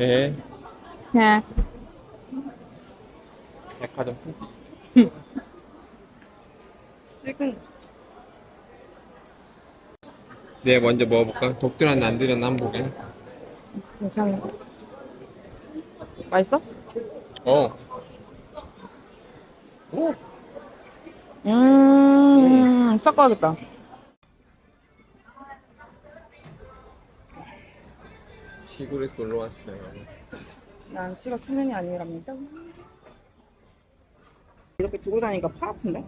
예. 네. 백화점 푸디. 지금 네, 먼저 먹어볼까? 안 들었나 한번 보게. 괜찮은 거. 맛있어? 어. 오. 음, 섞어야겠다. 시골에 놀러 왔어요. 난 씨가 초면이 아니랍니다. 이렇게 들고 다니니까 팔 아픈데?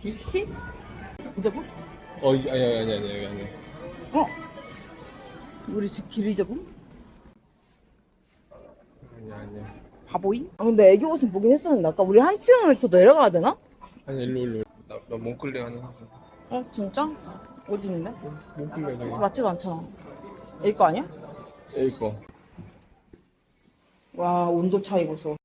비스킷? 잊어보? 어, 이- 아니, 아니, 아니, 아니, 아니. 어? 우리 집 길 잊어보? 아니, 아니. 바보이? 아, 근데 애기 옷은 보긴 했었는데 아까 우리 한 층을 더 내려가야 되나? 아니, 일로, 일로. 나, 나 몽클레 하는 거. 어 진짜? 어디 있는데? 몽클레 저기. 맞지도 않잖아. 애기 거 아니야? 이거. 와 온도 차이 보소.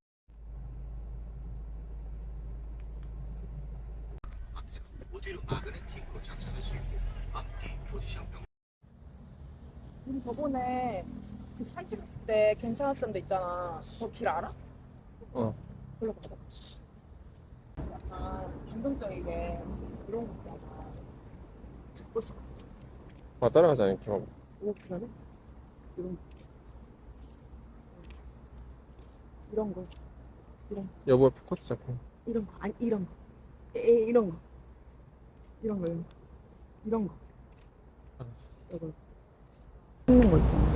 우리 저번에 그 산책 갔을 때 괜찮았던 데 있잖아. 저 길 알아? 어. 걸로 가봐. 약간 감동적이게 이런 거 있잖아. 듣고 싶어. 아, 따라가자, 이렇게. 봐봐. 오 그러네? 이런 거. 이런 거. 여보, 포커스 잡고. 이런 거 아니 이런 거 에, 이런 거 이런 거 이런 거 이런 거 알았어. 이거 있는 거 있잖아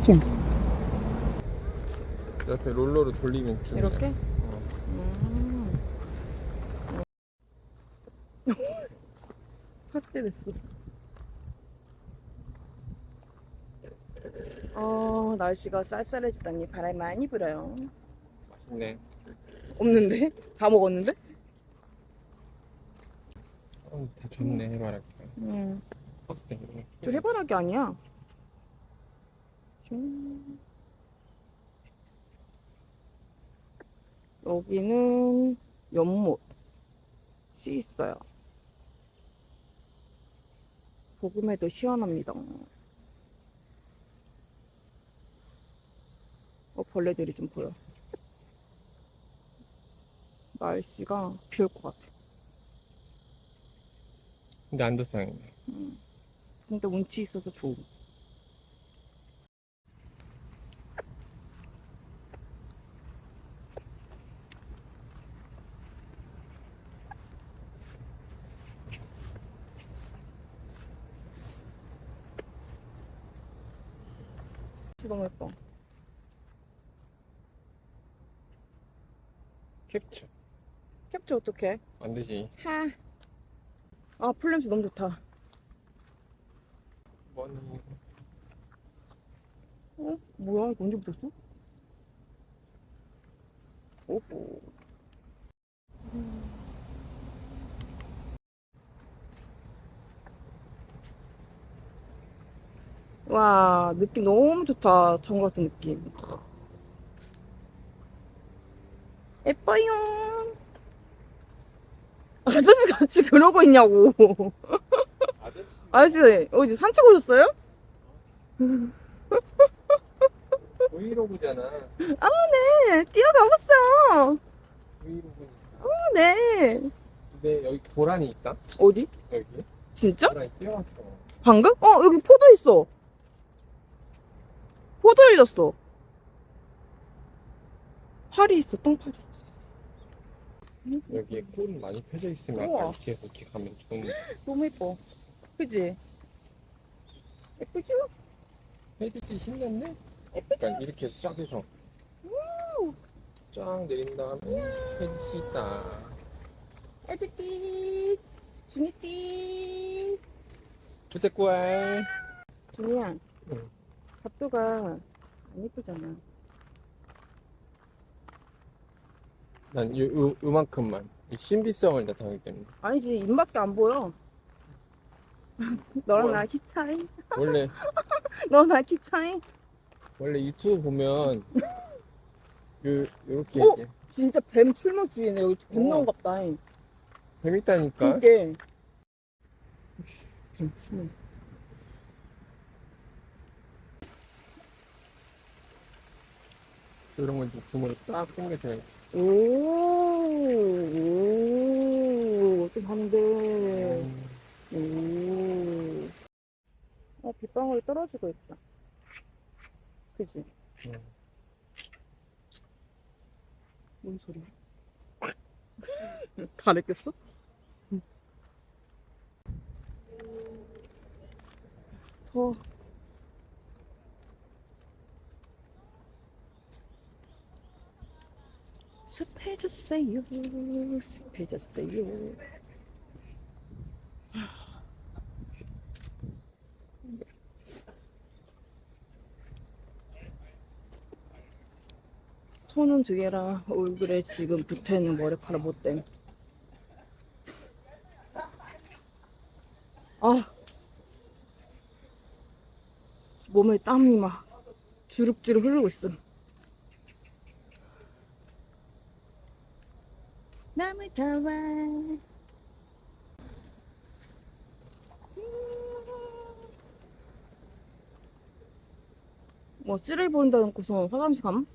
지금 이렇게 롤러로 돌리면 쭉. 이렇게 어. 음. 확대됐어 어 날씨가 쌀쌀해졌다니 바람이 많이 불어요 맛있네. 없는데 다 먹었는데 어, 다 좋네, 해바라기가. 음. 확대. 저 해바라기 아니야. 음. 여기는 연못이 있어요. 보금에도 시원합니다. 어, 벌레들이 좀 보여. 날씨가 비 올 것 같아. 근데 안 덧상이네. 근데 운치 있어서 좋음. 너무 예뻐. 캡처. 캡처 어떡해? 안 되지. 하. 아, 풀냄새 너무 좋다. 뭐니? 어? 뭐야? 이거 언제 붙었어? 오호. 와, 느낌 너무 좋다. 정 같은 느낌. 예뻐요. 아저씨 같이 그러고 있냐고. 아저씨, 어디 산책 오셨어요? 브이로그잖아. 네, 뛰어가봤어요. 브이로그. 네. 근데 여기 고란이 있다. 어디? 여기. 진짜? 고란이 뛰어왔어. 방금? 어, 여기 포도 있어. 포도 흘렸어. 팔이 있어, 똥팔이. 여기에 꽃 많이 펴져 있으면 우와. 아까 이렇게 이렇게 가면 좋은데. 너무 예뻐. 그지? 예쁘죠? 해주기 신났네? 예쁘죠? 약간 이렇게 해서 쫙 해서. 쫙 내린 다음에 해주기 있다. 애드띠, 준이띠. 주택구알. 준이야, 응. 밥도가 안 예쁘잖아. 난 요, 요, 요만큼만. 이 신비성을 나타내기 때문에. 아니지, 입밖에 안 보여. 너랑 뭐야? 나랑 키 차이? 원래, 너랑 나랑 키 차이? 원래 유튜브 보면, 요, 요렇게 어? 이렇게 진짜 뱀 출몰주의네. 여기 뱀 어. 나온 갑다. 재밌다니까? 그게 춤을. 이런 건좀 주머니 딱 당겨줘야 오, 오, 좀 하는데. 오. 어, 빗방울이 떨어지고 있다. 그지? 음. 뭔 소리야? 가르쳤어? 더. 습해졌어요. 습해졌어요. 손은 두 개라 얼굴에 지금 붙어있는 머리카락 못 떼. 아 몸에 땀이 막 주룩주룩 흐르고 있어. 타와. 뭐 쓰레기 버린다 놓고서 화장실 감?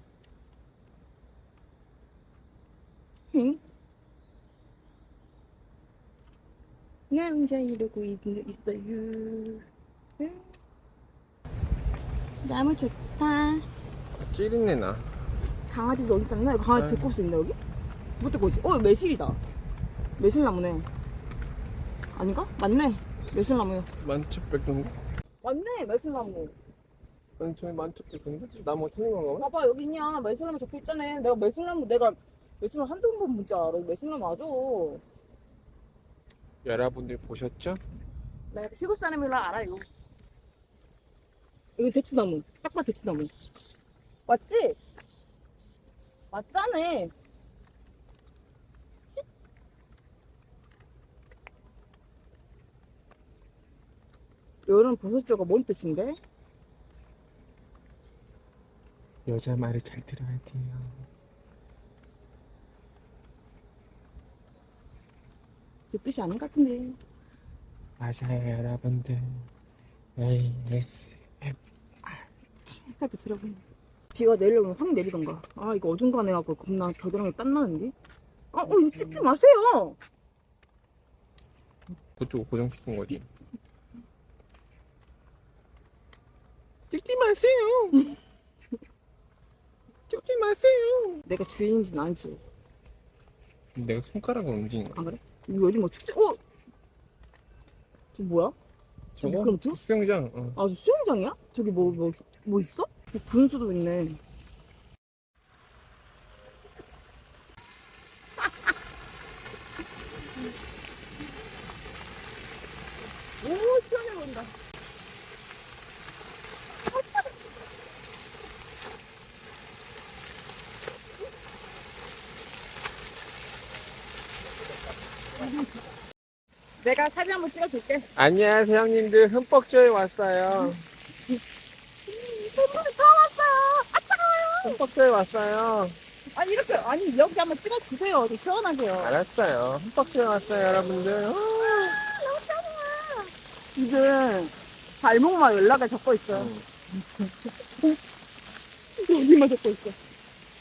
응? 남자 이러고 있, 있어요. 응? 나무 좋다. 찌린내 나. 강아지도 있잖아. 이거 강아지 네. 데리고 있나 여기? 못 데리고 오지? 어 매실이다. 매실나무네. 아닌가? 맞네. 매실나무요. 만첩백인데? 맞네 매실나무. 아니 저기 만첩백인데? 나뭐 틀린 건가 봐? 봐봐 여기 있냐 매실나무 적혀 있잖아. 내가 매실나무 내가 매실나무 한두 번 본지 알아. 매실나무 맞아. 여러분들 보셨죠? 내가 시골 사람이라 알아 이거. 이거 대추나무. 딱 봐 대추나무. 맞지? 맞잖아. 여름 버섯조가 뭔 뜻인데? 여자 말을 잘 들어야 돼요. 그 뜻이 아닌 것 같은데. 맞아요 여러분들. AS 해까지 소리하고. 비가 내리려면 확 내리던가. 아 이거 어중간해갖고 겁나 겨드랑이 땀나는데? 아, 어 이거 찍지 마세요. 그쪽 고정시킨 거지. 찍지 마세요. 찍지 마세요. 내가 주인인지는 알지. 내가 손가락으로 움직인 거야. 안 그래? 이거 요즘 뭐 축제? 어? 저 뭐야? 저거 그럼 저? 수영장. 어. 아, 저 수영장이야? 저기 뭐, 뭐, 뭐 있어? 뭐 분수도 있네. 오, 시원해 보인다. 내가 사진 한번 찍어줄게. 안녕하세요 형님들 흠뻑조에 왔어요. 선물이 다 왔어요. 아, 차가워요. 흠뻑조에 왔어요. 아니, 이렇게, 아니, 여기 한번 찍어주세요. 좀 시원하게요. 알았어요. 흠뻑조에 왔어요 여러분들. 어. 너무 짜증나. 이제 발목만 연락을 적고 있어요. 음. 어디만 적고 있어.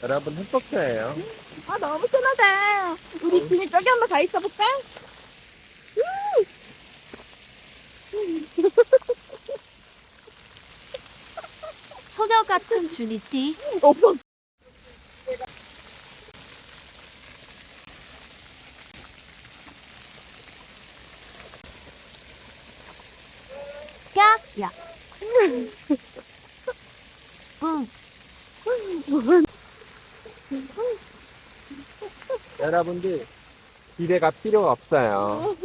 여러분 흠뻑조예요. 아 너무 편하다. 우리 지금 저기 한번 가 있어 볼까? 소녀 같은 주니티. 야. 응. 여러분들 기대가 필요가 없어요.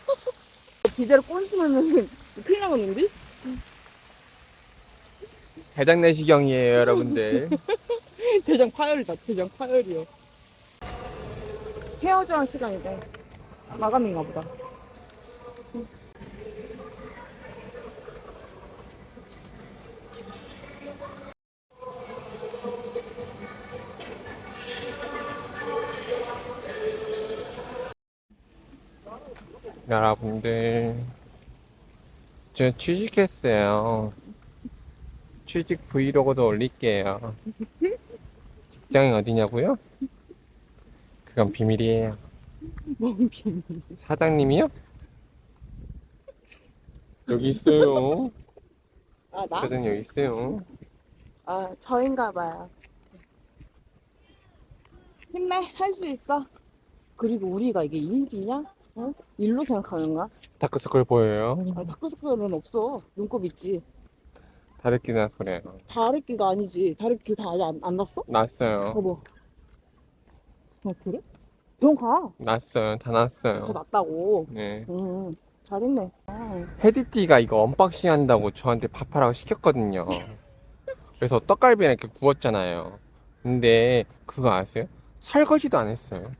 비대로 꼰지면은 큰일 나겠는데? 대장 내시경이에요 여러분들. 대장 파열이다. 대장 파열이요. 헤어져야 할 시간이다. 마감인가 보다. 여러분들 저 취직했어요. 취직 브이로그도 올릴게요. 직장이 어디냐고요? 그건 비밀이에요. 뭔 비밀. 사장님이요? 여기 있어요. 아, 나? 사장 여기 있어요. 아, 저인가 봐요. 힘내, 할 수 있어. 그리고 우리가 이게 일이냐? 어? 일로 생각하는가? 다크서클 보여요? 아, 다크서클은 없어. 눈곱 있지. 다르기나 소래요. 다래끼가 아니지. 다래끼 다 아직 안, 안 났어? 났어요. 봐봐. 아, 그래? 병 가. 났어요. 다다 났어요. 났다고. 네. 응, 잘했네. 아, 헤디띠가 이거 언박싱 한다고 저한테 밥하라고 시켰거든요. 그래서 떡갈비랑 이렇게 구웠잖아요. 근데 그거 아세요? 설거지도 안 했어요.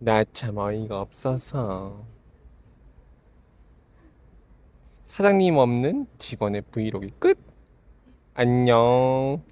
나 참 어이가 없어서. 사장님 없는 직원의 브이로그 끝! 안녕.